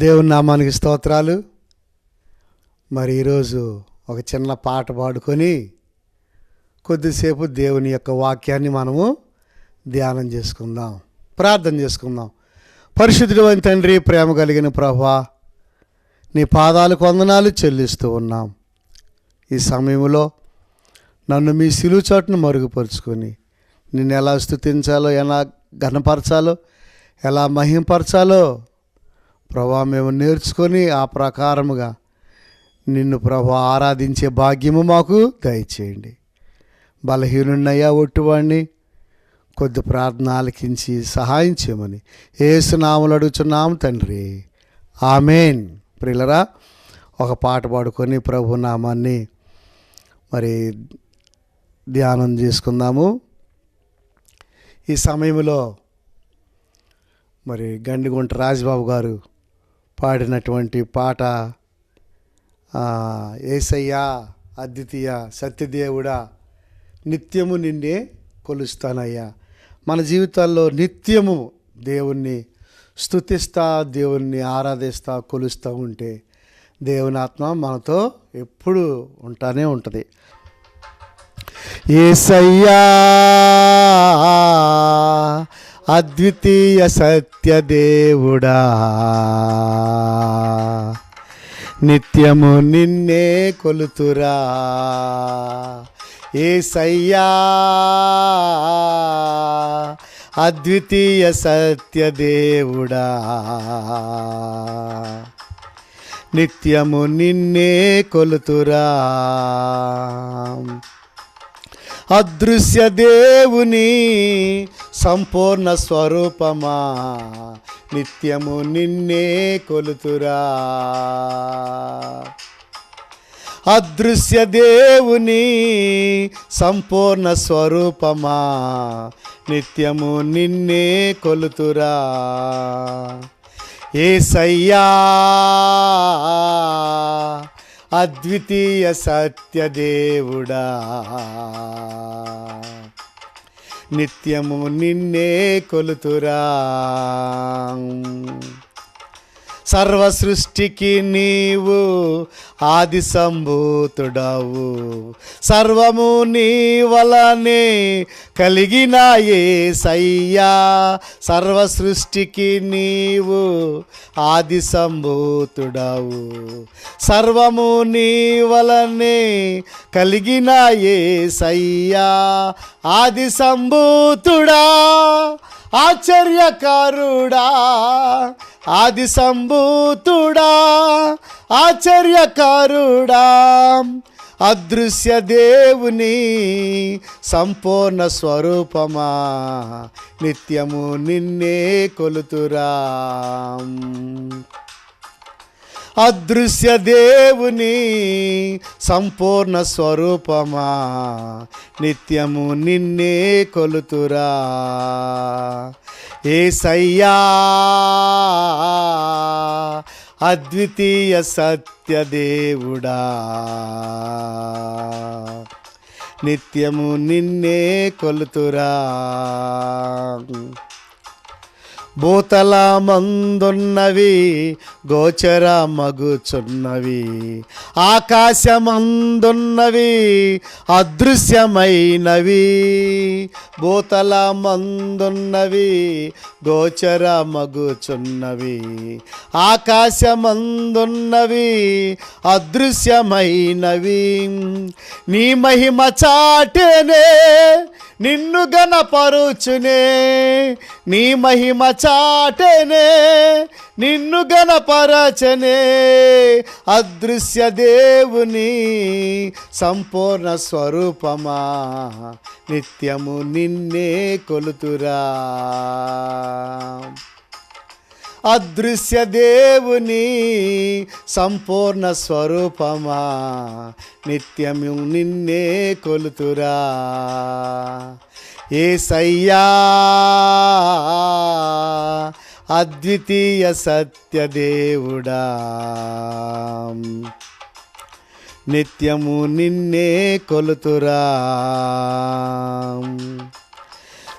దేవుని నామానికి స్తోత్రాలు. మరి ఈరోజు ఒక చిన్న పాట పాడుకొని కొద్దిసేపు దేవుని యొక్క వాక్యాన్ని మనము ధ్యానం చేసుకుందాం. ప్రార్థన చేసుకుందాం. పరిశుద్ధుడు అని తండ్రి ప్రేమ కలిగిన ప్రభా నీ పాదాలు వందనాలు చెల్లిస్తూ ఉన్నాం. ఈ సమయంలో నన్ను మీ సిలువు చోటును మరుగుపరుచుకొని నిన్ను ఎలా స్థుతించాలో ఎలా ఘనపరచాలో ఎలా మహింపరచాలో ప్రభా మేము నేర్చుకొని ఆ ప్రకారముగా నిన్ను ప్రభా ఆరాధించే భాగ్యము మాకు దయచేయండి. బలహీనున్నయ్యా ఒట్టువాడిని కొద్ది ప్రార్థన ఆలకించి సహాయం చేయమని ఏసునాములు అడుగుచున్నాం తండ్రి. ఆమెన్. ప్రిలరా ఒక పాట పాడుకొని ప్రభు నామాన్ని మరి ధ్యానం చేసుకుందాము. ఈ సమయంలో మరి గండిగుంట రాజబాబు గారు పాడినటువంటి పాట ఆ, ఏసయ్యా అద్వితీయ సత్యదేవుడా నిత్యము నిన్నే కొలుస్తానయ్యా. మన జీవితాల్లో నిత్యము దేవుణ్ణి స్తుతిస్తా దేవుణ్ణి ఆరాధిస్తా కొలుస్తూ ఉంటే దేవుని ఆత్మ మనతో ఎప్పుడు ఉంటానే ఉంటుంది. ఏసయ్యా అద్వితీయ సత్యదేవుడా నిత్యము నిన్నే కొలుతురా. ఏసయ్యా. అద్వితీయ సత్యదేవుడా నిత్యము నిన్నే కొలుతురా. అదృశ్య దేవుని సంపూర్ణ స్వరూపమా. నిత్యము నిన్నే కొలుతురా. అదృశ్య దేవుని సంపూర్ణ స్వరూపమా. నిత్యము నిన్నే కొలుతురా. ఏసయ్యా అద్వితీయ సత్యదేవుడా. నిత్యము నిన్నే కొలుతురా. సర్వ సృష్టికి నీవు ఆది సంభూతుడవు. సర్వము నీ వలనే కలిగిన సయ్యా సర్వ సృష్టికి నీవు ఆది సంభూతుడవు. సర్వము నీ వలనే కలిగిన సయ్యా ఆది సంభూతుడా. ఆశ్చర్యకారుడా ఆది సంభూతుడా ఆశ్చర్యకారుడా అదృశ్య దేవుని సంపూర్ణ స్వరూపమా నిత్యము నిన్నే కొలుతురా. అదృశ్య దేవుని సంపూర్ణ స్వరూపమా. నిత్యము నిన్నే కొలుతురా. ఏసయ్యా అద్వితీయ సత్యదేవుడా నిత్యము నిన్నే కొలుతురా. భూతల మందున్నవి గోచర మగుచున్నవి ఆకాశమందున్నవి అదృశ్యమైనవి. భూతల మందున్నవి గోచర మగుచున్నవి ఆకాశమందున్నవి అదృశ్యమైనవి. నీ మహిమ చాటేనే నిన్ను గణపరుచునే నీ మహిమ చాటనే నిన్ను గణపరచనే అదృశ్య దేవుని సంపూర్ణ స్వరూపమా నిత్యము నిన్నే కొలుతురా. అదృశ్య దేవుని సంపూర్ణ స్వరూపమా. నిత్యము నిన్నే కొలుతురా. ఏసయ్యా అద్వితీయ సత్యదేవుడా నిత్యము నిన్నే కొలుతురా.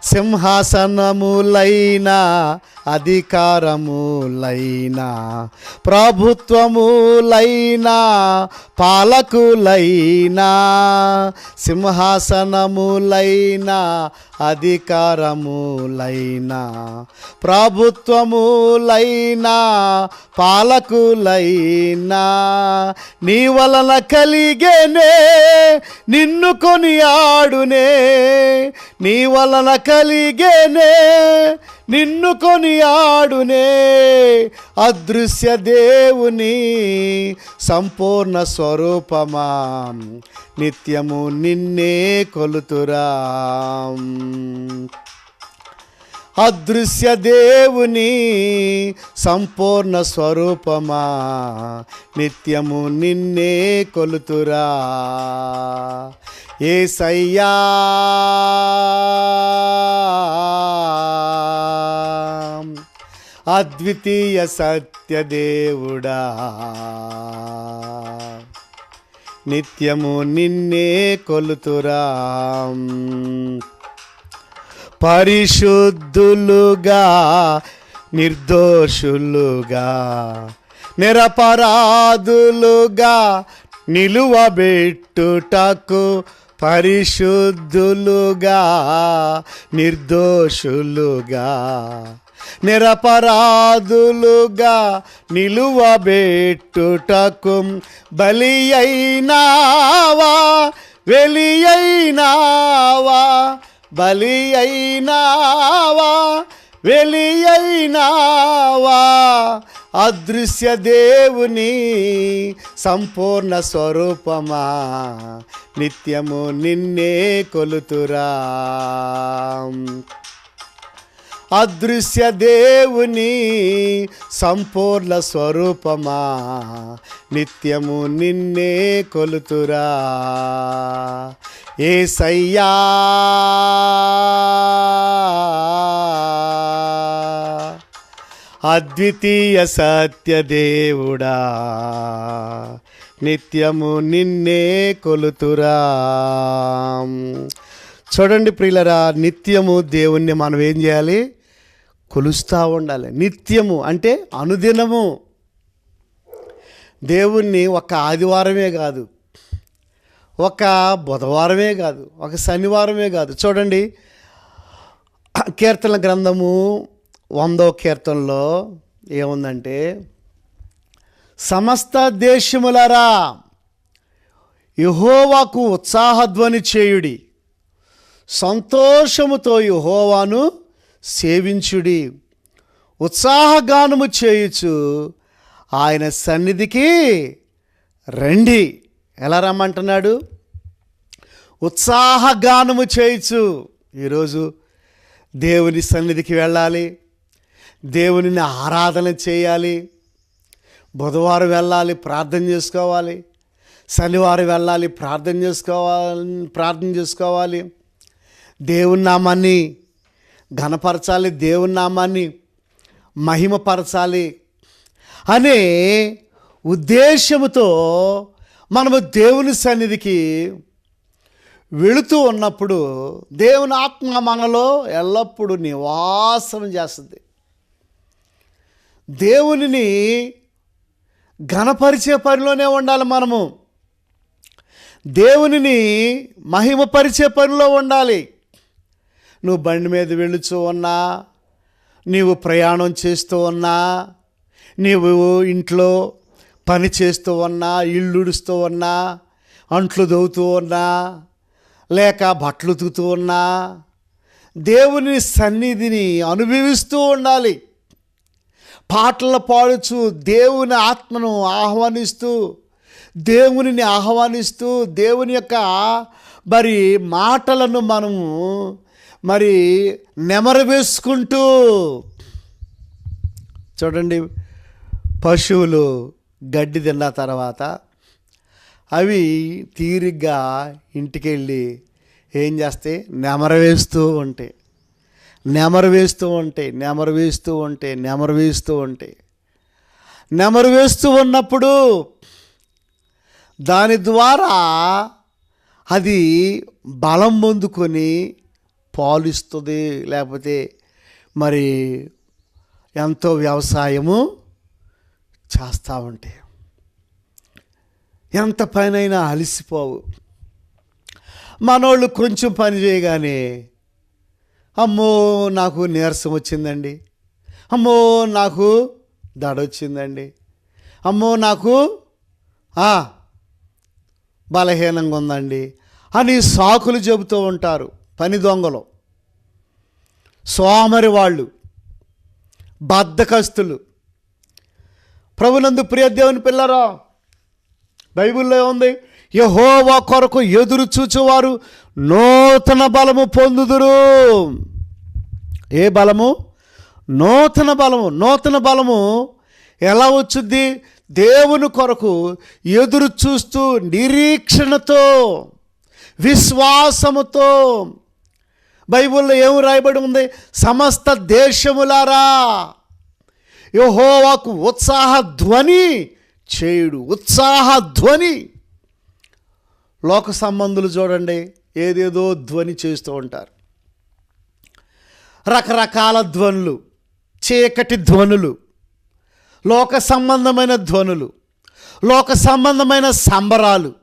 సింహాసనములైన అధికారములైనా ప్రభుత్వములైనా పాలకులైనా సింహాసనములైనా అధికారములైనా ప్రభుత్వములైనా పాలకులైనా. నీ వలన కలిగేనే నిన్ను కొనియాడునే. ఆడునే నీ వలన కలిగేనే నిన్ను కొనియాడునే ఆడునే అదృశ్య దేవుని సంపూర్ణ స్వరూపమా. నిత్యము నిన్నే కొలుతురా. అదృశ్య దేవుని సంపూర్ణ స్వరూపమా. నిత్యము నిన్నే కొలుతురా. ఏసయ్యా. అద్వితీయ సత్యదేవుడా నిత్యము నిన్నే కొలుతురా. పరిశుద్ధులుగా నిర్దోషులుగా నిరపరాధులుగా నిలువబెట్టుటకు పరిశుద్ధులుగా నిర్దోషులుగా నిరపరాధులుగా నిలువబెట్టుటకు బలి అయినావా వెలి అయినావా బలి అయినావా వెలి అయినావా అదృశ్య దేవుని సంపూర్ణ స్వరూపమా నిత్యము నిన్నే కొలుతురా. అదృశ్య దేవుని సంపూర్ణ స్వరూపమా. నిత్యము నిన్నే కొలుతురా. ఏ సయ్యా అద్వితీయ సత్యదేవుడా నిత్యము నిన్నే కొలుతురా. చూడండి ప్రియులరా నిత్యము దేవుణ్ణి మనం ఏం చేయాలి? కొలుస్తూ ఉండాలి. నిత్యము అంటే అనుదినము. దేవుణ్ణి ఒక ఆదివారమే కాదు ఒక బుధవారమే కాదు ఒక శనివారమే కాదు. చూడండి కీర్తన గ్రంథము వందో కీర్తనలో ఏముందంటే సమస్త దేశములరా యహోవాకు ఉత్సాహధ్వని చేయుడి. సంతోషముతో యహోవాను సేవించుడి. ఉత్సాహగానము చేయుచు ఆయన సన్నిధికి రండి. ఎలా రమ్మంటున్నాడు? ఉత్సాహగానము చేయుచు. ఈరోజు దేవుని సన్నిధికి వెళ్ళాలి. దేవునిని ఆరాధన చేయాలి. బుధవారం వెళ్ళాలి ప్రార్థన చేసుకోవాలి. శనివారం వెళ్ళాలి ప్రార్థన చేసుకోవాలి ప్రార్థన చేసుకోవాలి. దేవుని నామాన్ని ఘనపరచాలి దేవుని నామాన్ని మహిమపరచాలి అనే ఉద్దేశముతో మనము దేవుని సన్నిధికి వెళుతూ ఉన్నప్పుడు దేవుని ఆత్మ మనలో ఎల్లప్పుడూ నివాసం చేస్తుంది. దేవునిని ఘనపరిచే పనిలోనే ఉండాలి మనము. దేవునిని మహిమపరిచే పనిలో ఉండాలి. నువ్వు బండి మీద వెళుచూ ఉన్నా నీవు ప్రయాణం చేస్తూ ఉన్నా నీవు ఇంట్లో పని చేస్తూ ఉన్నా ఇల్లు ఉడుస్తూ ఉన్నా అంట్లు దవ్వుతూ ఉన్నా లేక బట్టలు ఉతుకుతూ ఉన్నా దేవుని సన్నిధిని అనుభవిస్తూ ఉండాలి. పాటలు పాడుచు దేవుని ఆత్మను ఆహ్వానిస్తూ దేవునిని ఆహ్వానిస్తూ దేవుని యొక్క మరి మాటలను మనము మరి నెమరు వేసుకుంటూ చూడండి పశువులు గడ్డి తిన్న తర్వాత అవి తీరిగ్గా ఇంటికి వెళ్ళి ఏం చేస్తాయి నెమరు వేస్తూ ఉంటాయి నెమరు వేస్తూ ఉంటాయి నెమరు వేస్తూ ఉంటాయి నెమరు వేస్తూ ఉంటాయి నెమరు వేస్తూ ఉన్నప్పుడు దాని ద్వారా అది బలం పొందుకొని పాలు ఇస్తుంది లేకపోతే మరి ఎంతో వ్యవసాయము చేస్తూ ఉంటే. ఎంత పనైనా అలసిపోవు. మనోళ్ళు కొంచెం పని చేయగానే అమ్మో నాకు నీరసం వచ్చిందండి. అమ్మో నాకు దడ వచ్చిందండి. అమ్మో నాకు బలహీనంగా ఉందండి అని సాకులు చెబుతూ ఉంటారు. పని దొంగలు సోమరి వాళ్ళు బద్ధకస్తులు. ప్రభునందు ప్రియ దేవుని పిల్లరా బైబిల్లో ఉంది యహోవా కొరకు ఎదురు చూచువారు నూతన బలము పొందుదురు. ఏ బలము? నూతన బలము. నూతన బలము ఎలా వచ్చుద్ది దేవుని కొరకు ఎదురు చూస్తూ నిరీక్షణతో విశ్వాసముతో బైబిల్లో ఏం రాయబడి ఉంది? సమస్త దేశములారా. యహోవాకు ఉత్సాహ ధ్వని చేయుడు. ఉత్సాహ ధ్వని. లోక సంబంధులు చూడండి ఏదేదో ధ్వని చేస్తూ ఉంటారు. రకరకాల ధ్వనులు చీకటి ధ్వనులు లోక సంబంధమైన ధ్వనులు లోక సంబంధమైన సంబరాలు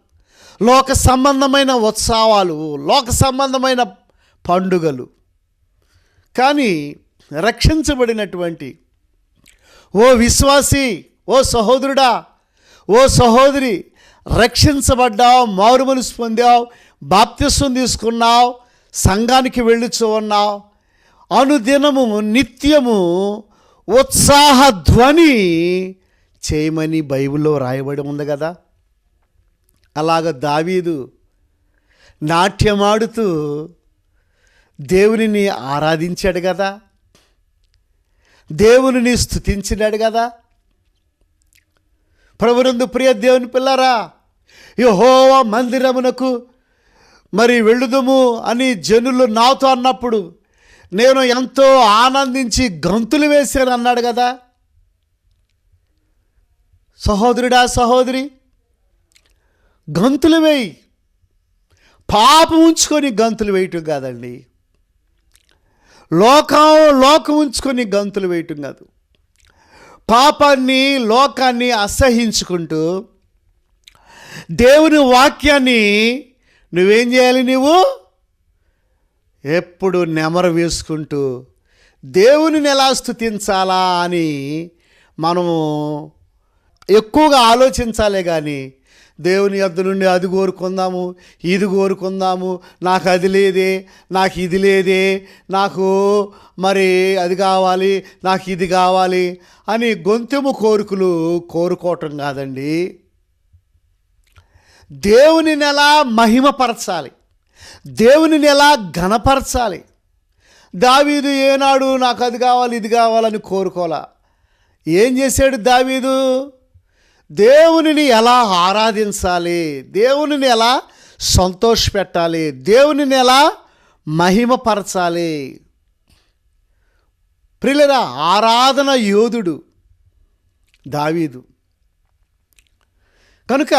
లోక సంబంధమైన ఉత్సవాలు లోక సంబంధమైన పండుగలు. కానీ రక్షించబడినటువంటి ఓ విశ్వాసి ఓ సహోదరుడా ఓ సహోదరి రక్షించబడ్డావు మారు మనసు పొందావు బాప్తిస్వం తీసుకున్నావు సంఘానికి వెళ్ళుచు ఉన్నావు. అనుదినము నిత్యము ఉత్సాహ ధ్వని చేయమని బైబిల్లో రాయబడి ఉంది కదా. అలాగ దావీదు నాట్యమాడుతూ దేవునిని ఆరాధించాడు కదా. దేవునిని స్థుతించినాడు కదా. ప్రభునందు ప్రియ దేవుని పిల్లరా యహోవా మందిరమునకు మరి వెళ్ళుదము అని జనులు నాతో అన్నప్పుడు నేను ఎంతో ఆనందించి గంతులు వేశాను అన్నాడు కదా. సహోదరుడా సహోదరి గంతులు వేయి. పాపం ఉంచుకొని గంతులు వేయటం కాదండి. లోకం లోకం ఉంచుకొని గంతులు వేయటం కాదు. పాపాన్ని లోకాన్ని అసహించుకుంటూ దేవుని వాక్యాన్ని నువ్వేం చేయాలి నువ్వు ఎప్పుడు నెమరు వేసుకుంటూ దేవునిని ఎలా స్థుతించాలా అని మనము ఎక్కువగా ఆలోచించాలే కానీ దేవుని యొద్ద నుండి అది కోరుకుందాము ఇది కోరుకుందాము నాకు అది లేదే నాకు ఇది లేదే నాకు మరి అది కావాలి నాకు ఇది కావాలి అని గొంతెము కోరికలు కోరుకోవటం కాదండి. దేవునిని ఎలా మహిమపరచాలి? దేవునిని ఎలా ఘనపరచాలి? దావీదు ఏనాడు నాకు అది కావాలి ఇది కావాలని కోరుకోలా ఏం చేశాడు దావీదు? దేవునిని ఎలా ఆరాధించాలి? దేవునిని ఎలా సంతోషపెట్టాలి? దేవునిని ఎలా మహిమపరచాలి? ప్రియులరా ఆరాధన యోధుడు దావీదు. కనుక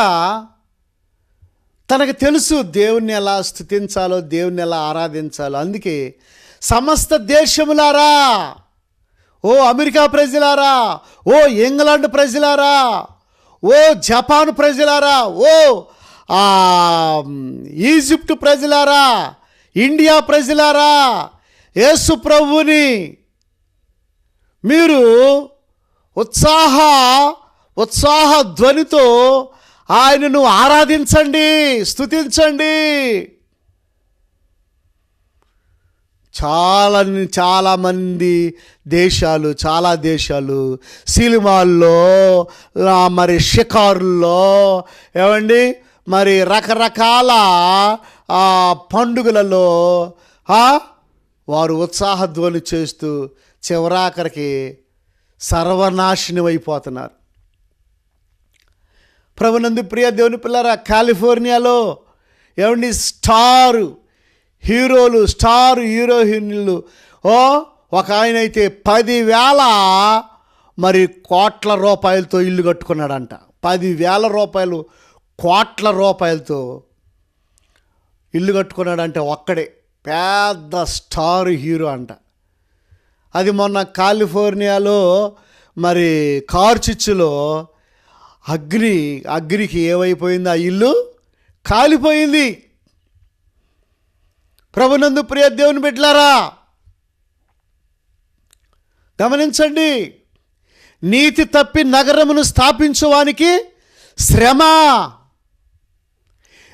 తనకు తెలుసు దేవుణ్ణి ఎలా స్థుతించాలో దేవుణ్ణి ఎలా ఆరాధించాలో. అందుకే సమస్త దేశములారా ఓ అమెరికా ప్రజలారా ఓ ఇంగ్లాండ్ ప్రజలారా ఓ జపాన్ ప్రజలారా ఓ ఈజిప్ట్ ప్రజలారా ఇండియా ప్రజలారా యేసు ప్రభుని మీరు ఉత్సాహ ఉత్సాహ ధ్వనితో ఆయనను ఆరాధించండి స్థుతించండి చాలా చాలామంది దేశాలు చాలా దేశాలు సినిమాల్లో మరి షికారుల్లో ఏమండి? మరి రకరకాల ఆ, పండుగలలో వారు ఉత్సాహధ్వని చేస్తూ చివరాఖరికి సర్వనాశనం అయిపోతున్నారు ప్రభునందు ప్రియ దేవుని పిల్లరా కాలిఫోర్నియాలో ఏమండి? స్టారు హీరోలు స్టార్ హీరోయిన్లు. ఓ ఒక ఆయన అయితే పదివేల మరి కోట్ల రూపాయలతో ఇల్లు కట్టుకున్నాడంట. పదివేల రూపాయలు కోట్ల రూపాయలతో ఇల్లు కట్టుకున్నాడంటే ఒక్కడే. పెద్ద స్టార్ హీరో అంట. అది మొన్న కాలిఫోర్నియాలో మరి కార్చిచ్చులో అగ్ని అగ్నికి ఏమైపోయింది ఆ ఇల్లు? కాలిపోయింది. ప్రభునందు ప్రియ దేవుని బిడ్డలారా గమనించండి నీతి తప్పి నగరమును స్థాపించువానికి శ్రమ.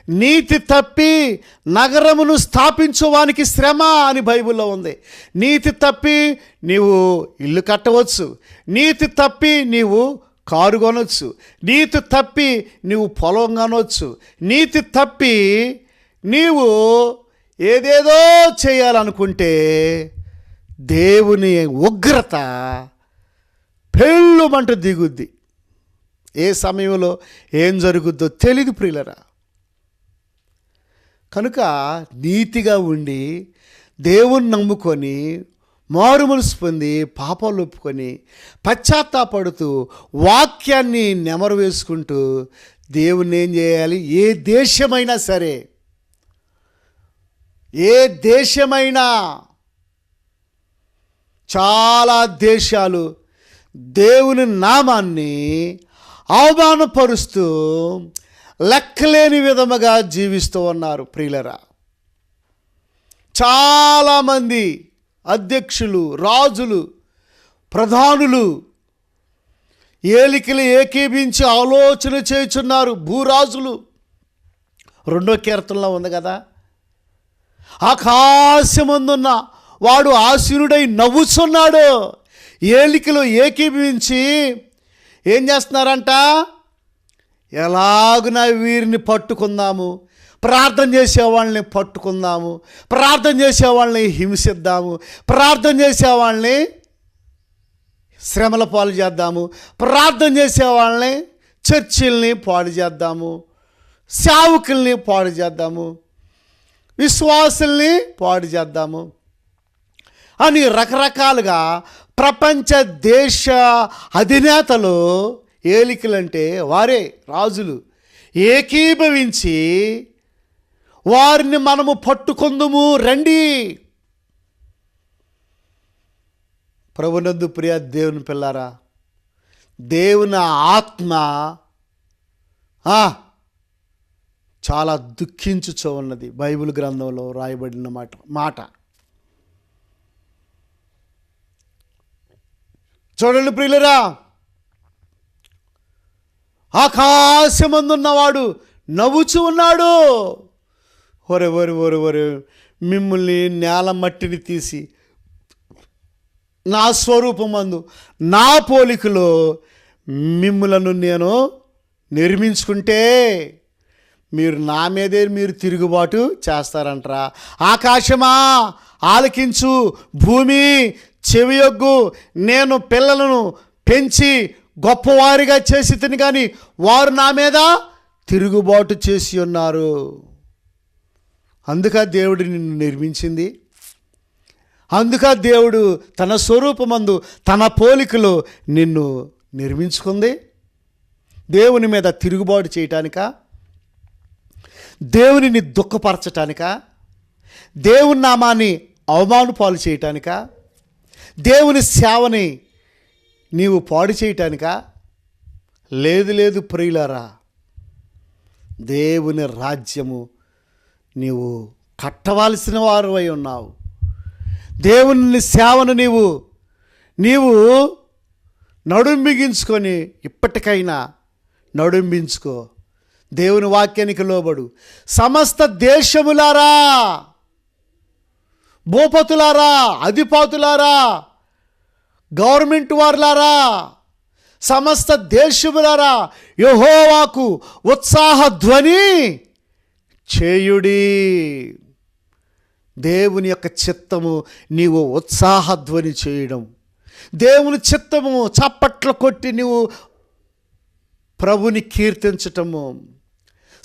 నీతి తప్పి నగరమును స్థాపించువానికి శ్రమ అని బైబిల్లో ఉంది. నీతి తప్పి నీవు ఇల్లు కట్టవచ్చు. నీతి తప్పి నీవు కారు కొనవచ్చు నీతి తప్పి నీవు పొలం కొనవచ్చు నీతి తప్పి నీవు ఏదేదో చేయాలనుకుంటే దేవుని ఉగ్రత పెళ్ళుమంటూ దిగుద్ది. ఏ సమయంలో ఏం జరుగుద్దో తెలియదు ప్రియులరా. కనుక నీతిగా ఉండి దేవుని నమ్ముకొని మారు మనసు పొంది పాపాలు ఒప్పుకొని పశ్చాత్తాపడుతూ వాక్యాన్ని నెమరు వేసుకుంటూ దేవుణ్ణి ఏం చేయాలి? ఏ దేశమైనా సరే ఏ దేశమైనా చాలా దేశాలు దేవుని నామాన్ని అవమానపరుస్తూ లెక్కలేని విధముగా జీవిస్తూ ఉన్నారు ప్రియులరా. చాలామంది అధ్యక్షులు రాజులు ప్రధానులు ఏలికలు ఏకీభించి ఆలోచన చేయుచున్నారు భూరాజులు రెండో కీర్తనలో ఉంది కదా ఆకాశమందున్న వాడు ఆశీనుడై నవ్వుచున్నాడు. ఏలికలు ఏకీభవించి ఏం చేస్తున్నారంట? ఎలాగున వీరిని పట్టుకుందాము. ప్రార్థన చేసేవాళ్ళని పట్టుకుందాము. ప్రార్థన చేసేవాళ్ళని హింసిద్దాము. ప్రార్థన చేసేవాళ్ళని శ్రమల పాలు చేద్దాము. ప్రార్థన చేసేవాళ్ళని చర్చిల్ని పాడు చేద్దాము. సేవకుల్ని పాడు చేద్దాము. విశ్వాసుల్ని పాడు చేద్దాము. అని రకరకాలుగా ప్రపంచ దేశ అధినేతలు ఏలికలంటే వారే రాజులు ఏకీభవించి వారిని మనము పట్టుకుందుము రండి. ప్రభునందు ప్రియ దేవుని పిల్లారా దేవుని ఆత్మ ఆ, చాలా దుఃఖించుచో ఉన్నది. బైబిల్ గ్రంథంలో రాయబడిన మాట మాట. చూడండి ప్రియులరా ఆకాశమందున్నవాడు నవ్వుచు ఉన్నాడు. ఒరే ఒరే ఒరే ఒరే మిమ్మల్ని నేల మట్టిని తీసి నా స్వరూపమందు నా పోలికలో మిమ్ములను నేను నిర్మించుకుంటే మీరు నా మీదే మీరు తిరుగుబాటు చేస్తారంటరా. ఆకాశమా ఆలకించు. భూమి చెవియొగ్గు. నేను పిల్లలను పెంచి గొప్పవారిగా చేసి తిని కానీ వారు నా మీద తిరుగుబాటు చేసి ఉన్నారు. అందుక దేవుడు నిన్ను నిర్మించింది. అందుక దేవుడు తన స్వరూపమందు తన పోలికలో నిన్ను నిర్మించుకుంది. దేవుని మీద తిరుగుబాటు చేయటానికా? దేవునిని దుఃఖపరచటానిక? దేవుని నామాన్ని అవమాన పాలు చేయటానిక? దేవుని సేవని నీవు పాడు చేయటానిక? లేదు లేదు ప్రియులరా దేవుని రాజ్యము నీవు కట్టవలసిన వారు అయి ఉన్నావు. దేవుని సేవను నీవు నీవు నడుంబిగించుకొని ఇప్పటికైనా నడుంబించుకో దేవుని వాక్యానికి లోబడు. సమస్త దేశములారా భూపతులారా అధిపతులారా గవర్నమెంట్ వారులారా సమస్త దేశములారా యహోవాకు ఉత్సాహ ధ్వని చేయుడి. దేవుని యొక్క చిత్తము నీవు ఉత్సాహధ్వని చేయడం. దేవుని చిత్తము చప్పట్లు కొట్టి నీవు ప్రభుని కీర్తించటము.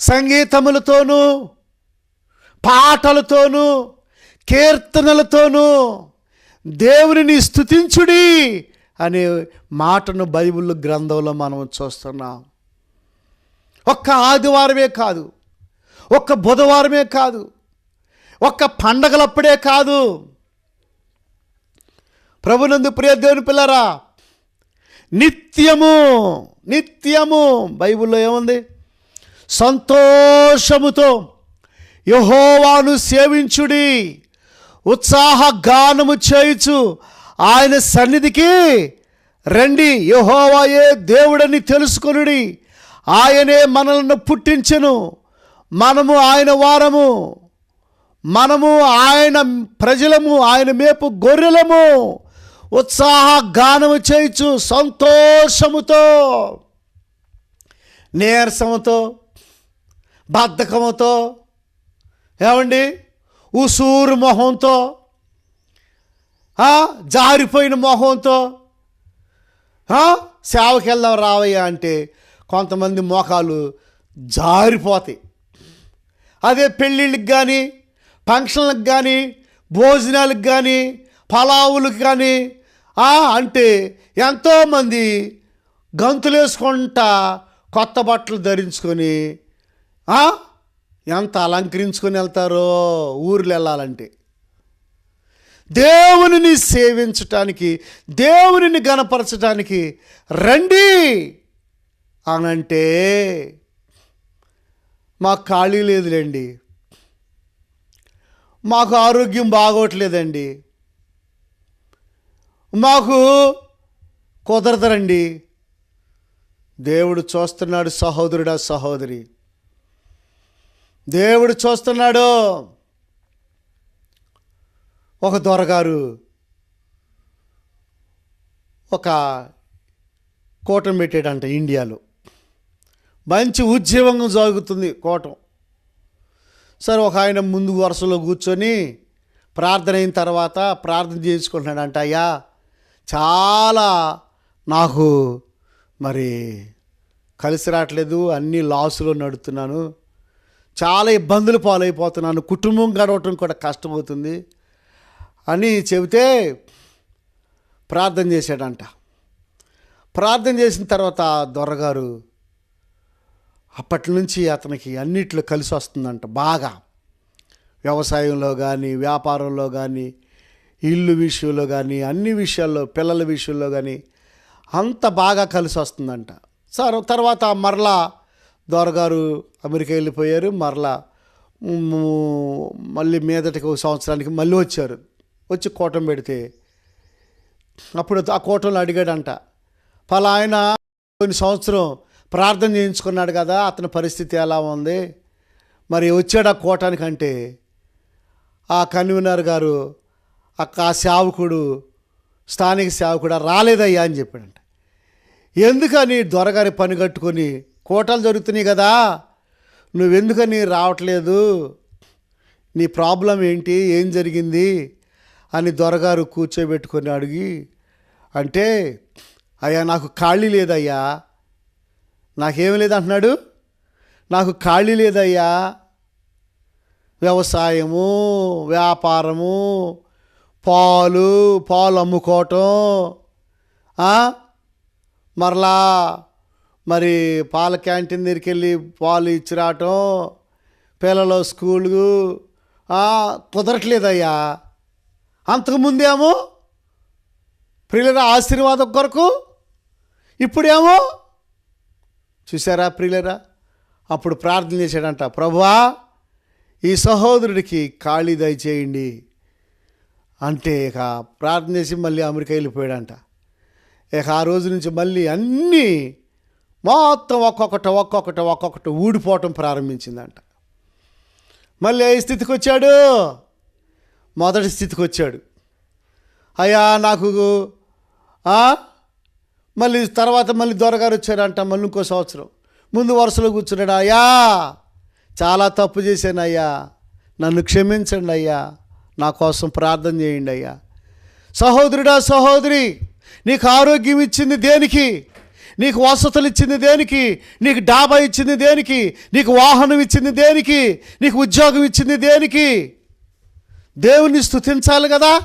సంగీతములతోనూ పాటలతోనూ కీర్తనలతోనూ దేవునిని స్తుతించుడి అనే మాటను బైబిల్ గ్రంథంలో మనం చూస్తున్నాం. ఒక్క ఆదివారమే కాదు ఒక్క బుధవారమే కాదు ఒక్క పండగలప్పుడే కాదు. ప్రభునందు ప్రియ దేవుని పిల్లరా నిత్యము నిత్యము బైబిల్లో ఏముంది? సంతోషముతో యహోవాను సేవించుడి. ఉత్సాహ గానము చేయుచు ఆయన సన్నిధికి రండి. యహోవాయే దేవుడని తెలుసుకొనుడి. ఆయనే మనల్ని పుట్టించెను. మనము ఆయన వారము. మనము ఆయన ప్రజలము ఆయన మేపు గొర్రెలము. ఉత్సాహ గానము చేయుచు సంతోషముతో నీరసముతో బద్ధకముతో ఏమండి? ఉసూరు మొహంతో జారిపోయిన మొహంతో సేవకి వెళ్దాం రావయ్యా అంటే కొంతమంది మోకాలు జారిపోతాయి. అదే పెళ్ళిళ్ళకి కానీ ఫంక్షన్లకు కానీ భోజనాలకు కానీ పలావులకు కానీ అంటే ఎంతోమంది గంతులు వేసుకుంటా కొత్త బట్టలు ధరించుకొని ఎంత అలంకరించుకొని వెళ్తారో ఊర్లు వెళ్ళాలంటే. దేవునిని సేవించటానికి దేవునిని గనపరచటానికి రండి అనంటే మాకు ఖాళీ లేదులేండి. మాకు ఆరోగ్యం బాగోట్లేదండి. మాకు కుదరదరండి. దేవుడు చూస్తున్నాడు సహోదరుడా సహోదరి. దేవుడు చూస్తున్నాడు. ఒక దొరగారు ఒక కోటం పెట్టాడంట ఇండియాలో. మంచి ఉద్యమంగా జరుగుతుంది కూటం. సరే ఒక ఆయన ముందు వరుసలో కూర్చొని ప్రార్థన అయిన తర్వాత ప్రార్థన చేసుకుంటున్నాడంట అయ్యా చాలా నాకు మరి కలిసి రావట్లేదు అన్నీ లాసులో నడుతున్నాను చాలా ఇబ్బందులు పాలైపోతున్నాను. కుటుంబం గడవటం కూడా కష్టమవుతుంది అని చెబితే ప్రార్థన చేశాడంట. ప్రార్థన చేసిన తర్వాత దొరగారు అప్పటి నుంచి అతనికి అన్నిట్లో కలిసి వస్తుందంట బాగా. వ్యవసాయంలో కానీ వ్యాపారంలో కానీ ఇల్లు విషయంలో కానీ అన్ని విషయాల్లో పిల్లల విషయంలో కానీ అంత బాగా కలిసి వస్తుందంట. సార్ తర్వాత మరలా దొరగారు అమెరికా వెళ్ళిపోయారు. మరలా మళ్ళీ మీదటికి ఒక సంవత్సరానికి మళ్ళీ వచ్చారు. వచ్చి కూటం పెడితే అప్పుడు ఆ కూటంలో అడిగాడంట పలా ఆయన కొన్ని సంవత్సరం ప్రార్థన చేయించుకున్నాడు కదా అతని పరిస్థితి ఎలా ఉంది? మరి వచ్చాడు ఆ కూటానికంటే. ఆ కన్వీనర్ గారు అక్క ఆ సేవకుడు స్థానిక సేవకుడు రాలేదయ్యా అని చెప్పాడంట. ఎందుకని? దొరగారి పని కట్టుకొని కోటలు జరుగుతున్నాయి కదా. నువ్వెందుకని రావట్లేదు? నీ ప్రాబ్లం ఏంటి? ఏం జరిగింది? అని దొరగారు కూర్చోబెట్టుకొని అడిగి అంటే అయ్యా నాకు ఖాళీ లేదయ్యా. నాకేమి లేదంటున్నాడు? నాకు ఖాళీ లేదయ్యా. వ్యవసాయము వ్యాపారము పాలు పాలు అమ్ముకోవటం మరలా మరి పాల క్యాంటీన్ దగ్గరికి వెళ్ళి పాలు ఇచ్చి రావటం పిల్లలు స్కూలు కుదరట్లేదయ్యా. అంతకుముందేమో ప్రియుల ఆశీర్వాదం కొరకు ఇప్పుడేమో చూసారా ప్రియులరా? అప్పుడు ప్రార్థన చేశాడంట ప్రభువా ఈ సహోదరుడికి ఖాళీ దయచేయండి అంటే ఇక ప్రార్థన చేసి మళ్ళీ అమెరికా వెళ్ళిపోయాడంట. ఇక ఆ రోజు నుంచి మళ్ళీ అన్నీ మొత్తం ఒక్కొక్కటి ఒక్కొక్కటి ఒక్కొక్కటి ఊడిపోవటం ప్రారంభించిందంట. మళ్ళీ ఏ స్థితికి వచ్చాడు? మొదటి స్థితికి వచ్చాడు. అయ్యా నాకు మళ్ళీ తర్వాత మళ్ళీ దొరగారు వచ్చారంట మళ్ళీ ఇంకో సంవత్సరం. ముందు వరుసలో కూర్చున్నాడు అయ్యా చాలా తప్పు చేశాను అయ్యా. నన్ను క్షమించండి అయ్యా. నా కోసం ప్రార్థన చేయండి అయ్యా. సహోదరుడా సహోదరి నీకు ఆరోగ్యం ఇచ్చింది దేనికి? నీకు వసతులు ఇచ్చింది దేనికి? నీకు డాబా ఇచ్చింది దేనికి? నీకు వాహనం ఇచ్చింది దేనికి? నీకు ఉద్యోగం ఇచ్చింది దేనికి? దేవుని స్థుతించాలి కదా.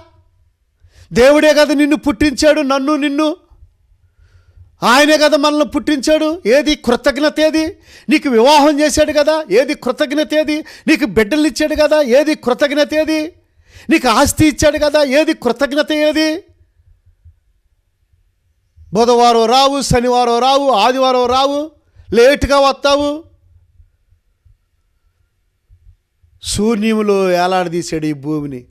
దేవుడే కదా నిన్ను పుట్టించాడు నన్ను నిన్ను. ఆయనే కదా మనల్ని పుట్టించాడు. ఏది కృతజ్ఞత ఏది నీకు వివాహం చేశాడు కదా ఏది కృతజ్ఞత ఏది నీకు బిడ్డలు ఇచ్చాడు కదా ఏది కృతజ్ఞత ఏది నీకు ఆస్తి ఇచ్చాడు కదా ఏది కృతజ్ఞత ఏది బుధవారం రావు శనివారం రావు ఆదివారం రావు లేటుగా వస్తావు. శూన్యములో ఏలాడదీశాడు ఈ భూమిని.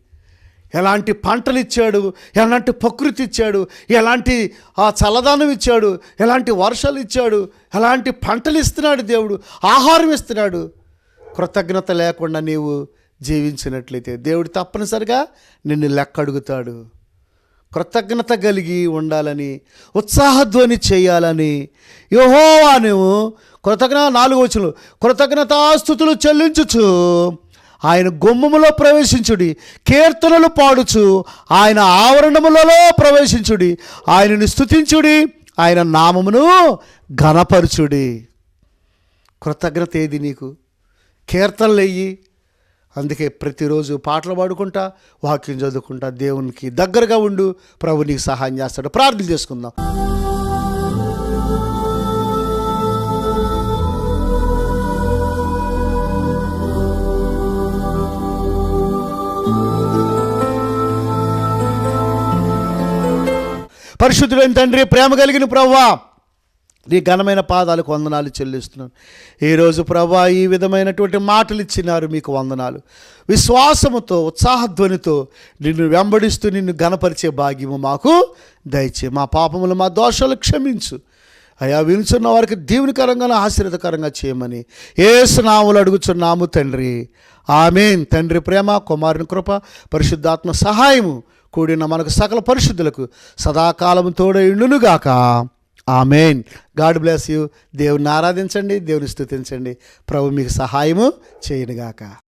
ఎలాంటి పంటలు ఇచ్చాడు ఎలాంటి ప్రకృతి ఇచ్చాడు ఎలాంటి ఆ చల్లదనం ఇచ్చాడు ఎలాంటి వర్షాలు ఇచ్చాడు ఎలాంటి పంటలు ఇస్తున్నాడు దేవుడు ఆహారం ఇస్తున్నాడు కృతజ్ఞత లేకుండా నీవు జీవించినట్లయితే దేవుడు తప్పనిసరిగా నిన్ను లెక్క అడుగుతాడు కృతజ్ఞత కలిగి ఉండాలని ఉత్సాహధ్వని చేయాలని. యహోవా నువ్వు కృతజ్ఞ నాలుగు వచ్చులు కృతజ్ఞతాస్థుతులు చెల్లించుచు ఆయన గుమ్మములో ప్రవేశించుడి. కీర్తనలు పాడుచు ఆయన ఆవరణములలో ప్రవేశించుడి. ఆయనను స్తుతించుడి ఆయన నామమును ఘనపరచుడి. కృతజ్ఞత ఏది నీకు? కీర్తనలు వెయ్యి అందుకే ప్రతిరోజు పాటలు పాడుకుంటా వాక్యం చదువుకుంటా దేవునికి దగ్గరగా ఉండు ప్రభు నీకు సహాయం చేస్తాడు. ప్రార్థన చేసుకుందాం. పరిశుద్ధుడైన తండ్రి ప్రేమ కలిగిన ప్రవ్వా నీ ఘనమైన పాదాలకు వందనాలు చెల్లిస్తున్నాను. ఈరోజు ప్రభా ఈ విధమైనటువంటి మాటలు ఇచ్చినారు మీకు వందనాలు. విశ్వాసముతో ఉత్సాహధ్వనితో నిన్ను వెంబడిస్తూ నిన్ను గణపరిచే భాగ్యము మాకు దయచే. మా పాపములు మా దోషాలు క్షమించు. అయా వినుచున్న వారికి దీవునికరంగా ఆశీర్వదకరంగా చేయమని ఏ స్నాములు అడుగుచున్నాము తండ్రి. ఆమెన్. తండ్రి ప్రేమ కుమారుని కృప పరిశుద్ధాత్మ సహాయము కూడిన మనకు సకల పరిశుద్ధులకు సదాకాలం తోడైండునుగాక గాక ఆమెన్. God bless you. దేవుని ఆరాధించండి దేవుని స్థుతించండి ప్రభు మీకు సహాయము చేయనుగాక.